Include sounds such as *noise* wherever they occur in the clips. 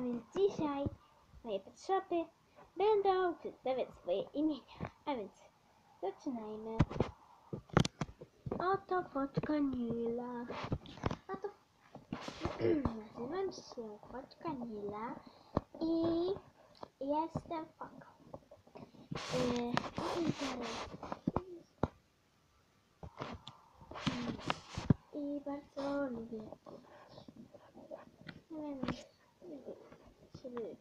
Więc dzisiaj moje petshopy będą przedstawiać swoje imienia. A więc zaczynajmy. Oto foczka Nila. Oto *clears throat* nazywam się foczka Nila i jestem foką. Yy, Mm, I bardzo lubię. Więc lubię sobie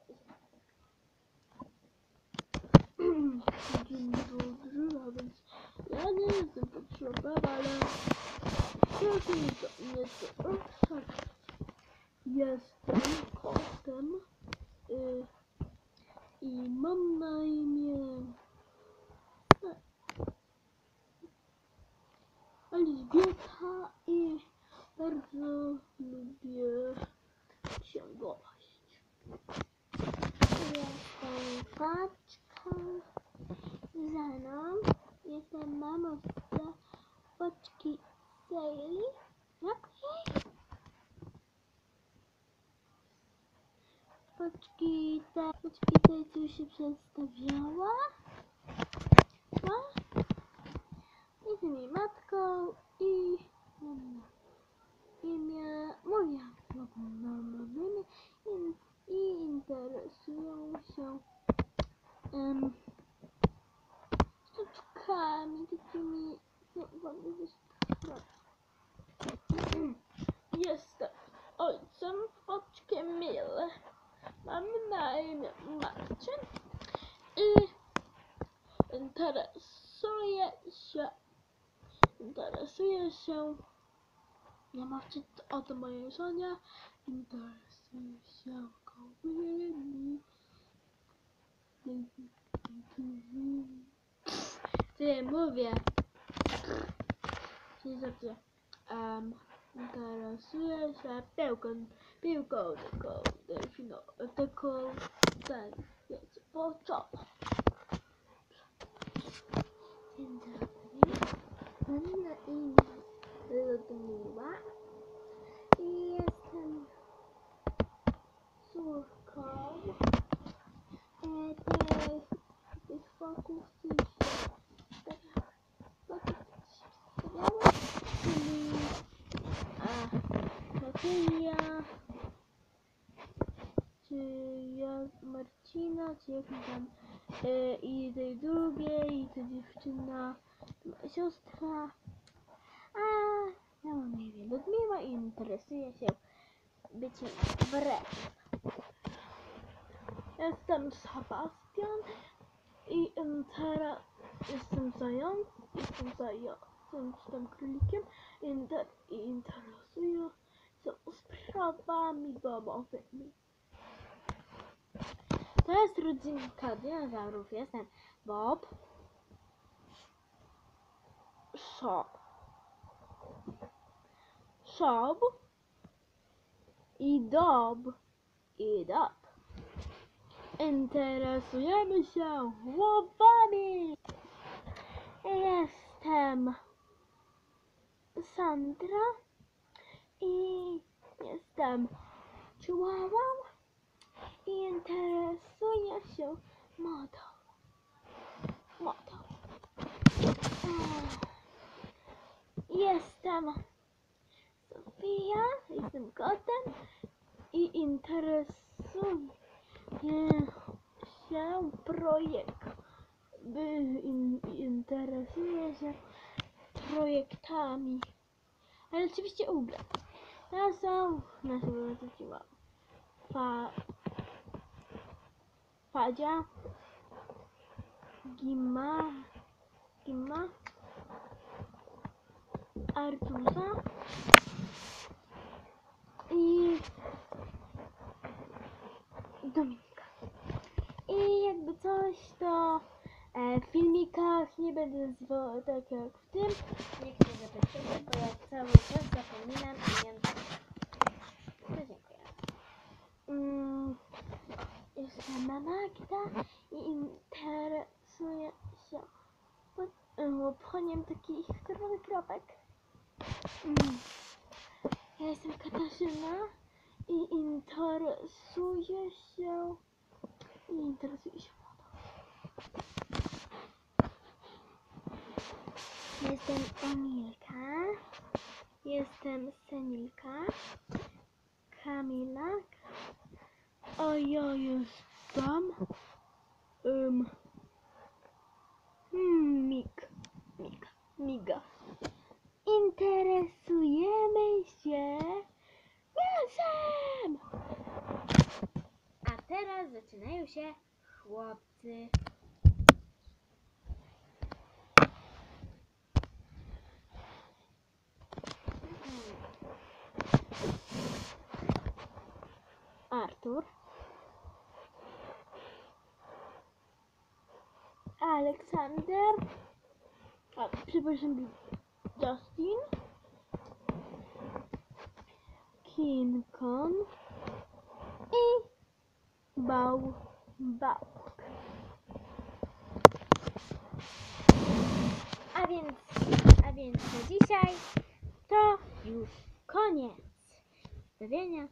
Dzień dobry, a więc ja nie jestem potrzebna, ale proszę mi to. Jestem kotem y, i mam na imię Elżbieta i bardzo lubię się gość. Jestem paczka za mną. Jestem mamą dla paczki Sally. Jak? Paczki tej, paczki tej, co się przedstawiała. No. Jestem jej matką i mam na imię, moja mam na imię i, i interesują się um, sztuczkami takimi, no bardzo Jestem ojcem foczkiem Mile. Mam na imię Marcin i interesuję się interesuję się nie mówcie o tym mojej żonie interesuję się kobietami See, move ya. She's up here. Um, I'm kind of serious. I'm broken. People go to go. If you know what to call, then it's a full. And then, I'm not. Little to what? Marcina, czy jak tam e, i tej drugiej, i ta dziewczyna, siostra. A ja mam na imię Ludmiła i interesuję się byciem wrednym. Jestem Sebastian i em, teraz jestem zając, jestem zającem, czy tam królikiem i interesuję się sprawami domowymi. To jest rodzinka dinozaurów. Jestem Bob, Shop, Shop i Dob i Dob. Interesujemy się łowami. Jestem Sandra i jestem Chihuahua i interesuję się modą. Modą. Jestem Sofia, jestem kotem i interesuję się projekt. In, interesuję się projektami. Ale oczywiście. To są nasze wyraziła. Fa, Fadzia, Gimma, Gimma, Artusa i Dominika. Coś to e, w filmikach nie będę nazywał tak jak w tym. Nikt nie zapytuje, bo ja cały czas zapominam i nie To dziękuję. Mm, jestem Magda i interesuję się pod- e, pchoniem takich czerwonych kropek. Mm. Ja jestem Katarzyna I interesuje się. I interesuje się. Jestem Emilka. Jestem Senilka. Kamila. A ja jestem. Um, Mig. Mig. Miga. Interesujemy się mięsem. A teraz zaczynają się chłopcy. Artur. Aleksander. A, przepraszam, Justin. King Kong. I Bał Bałk. A więc, a więc dzisiaj to już koniec. Do widzenia